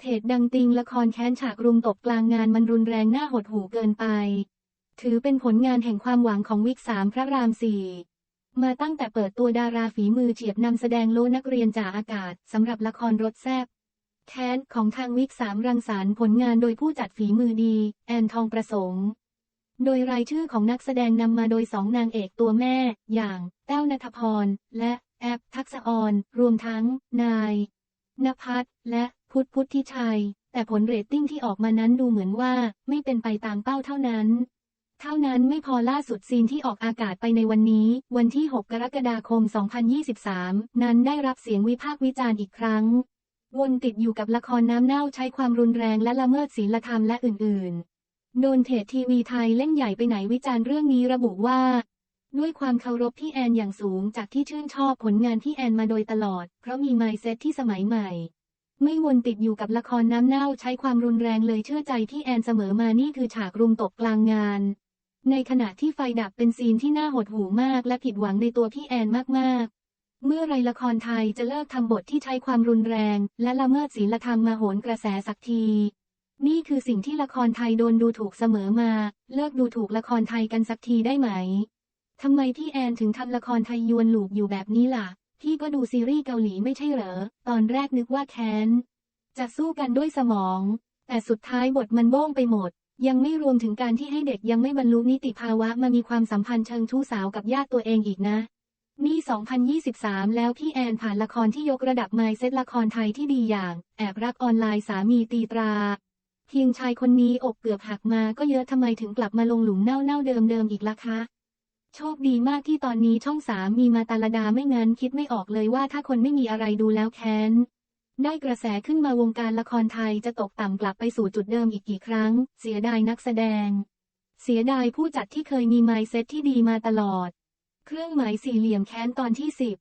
เพจดังติงละครแค้นฉากรุมตบกลางงานมันรุนแรงน่าหดหูเกินไป ถือเป็นผลงานแห่งความหวังของวิกสามพระรามสี่มาตั้งแต่เปิดตัวดาราฝีมือเฉียบนำแสดงโลนักเรียนจ่าอากาศสำหรับละครรถแซบแค้นของทางวิกสามรังสรรค์ผลงานโดยผู้จัดฝีมือดี แอนทองประสงค์ โดยรายชื่อของนักแสดงนำมาโดยสองนางเอกตัวแม่ อย่างแต้วนัทพร และแอปทักษออนรวมทั้ง นายนภัสและ พุทธพุทธิชัย แต่ผลเรตติ้งที่ออกมานั้นดูเหมือนว่าไม่เป็นไปตามเป้าเท่านั้น เท่านั้นไม่พอล่าสุดซีนที่ออกอากาศไปในวันนี้ วันที่ 6 กรกฎาคม 2023 นั้นได้รับเสียงวิพากษ์วิจารณ์อีกครั้ง วนติดอยู่กับละครน้ำเน่าใช้ความรุนแรงและละเมิดศีลธรรมและอื่น ๆ โดนเพจทีวีไทยเล่นใหญ่ไปไหนวิจารณ์เรื่องนี้ระบุว่าด้วยความเคารพพี่แอนอย่างสูงจากที่ชื่นชอบผลงานพี่แอนมาโดยตลอด เพราะมีไมเซ็ตที่สมัยใหม่ ไม่วนติดอยู่กับละครน้ำเน่าใช้ความรุนแรงเลยเชื่อใจพี่แอนเสมอมานี่คือฉากรุมตบกลางงาน ในขณะที่ไฟดับเป็นซีนที่น่าหดหู่มากและผิดหวังในตัวพี่แอนมากๆ เมื่อไรละครไทยจะเลิกทำบทที่ใช้ความรุนแรง และละเมิดศีลธรรมมาโหนกระแสสักที นี่คือสิ่งที่ละครไทยโดนดูถูกเสมอมา เลิกดูถูกละครไทยกันสักทีได้ไหมทำไมพี่แอนถึงทำละครไทยยวนหลูกอยู่แบบนี้ล่ะ พี่ก็ดูซีรีส์เกาหลีไม่ใช่เหรอ ตอนแรกนึกว่าแค้น จะสู้กันด้วยสมอง แต่สุดท้ายบทมันโบ้งไปหมด ยังไม่รวมถึงการที่ให้เด็กยังไม่บรรลุนิติภาวะมามีความสัมพันธ์เชิงชู้สาวกับญาติตัวเองอีกนะ นี่ 2023 แล้วพี่แอนผ่านละครที่ยกระดับไมเซตละครไทยที่ดีอย่าง แอบรักออนไลน์สามีตีตราเพียงชายคนนี้อกเกือบหักมาก็เยอะทำไมถึงกลับมาลงหลุมเน่าๆเดิมๆอีกล่ะคะ โชคดีมากที่ตอนนี้ช่องสามมีมาตาลดาไม่งั้นคิดไม่ออกเลยว่าถ้าคนไม่มีอะไรดูแล้วแค้น ได้กระแสขึ้นมาวงการละครไทยจะตกต่ำกลับไปสู่จุดเดิมอีกกี่ครั้ง เสียดายนักแสดง เสียดายผู้จัดที่เคยมีไมเซ็ตที่ดีมาตลอด เครื่องหมายสี่เหลี่ยมแค้นตอนที่สิบ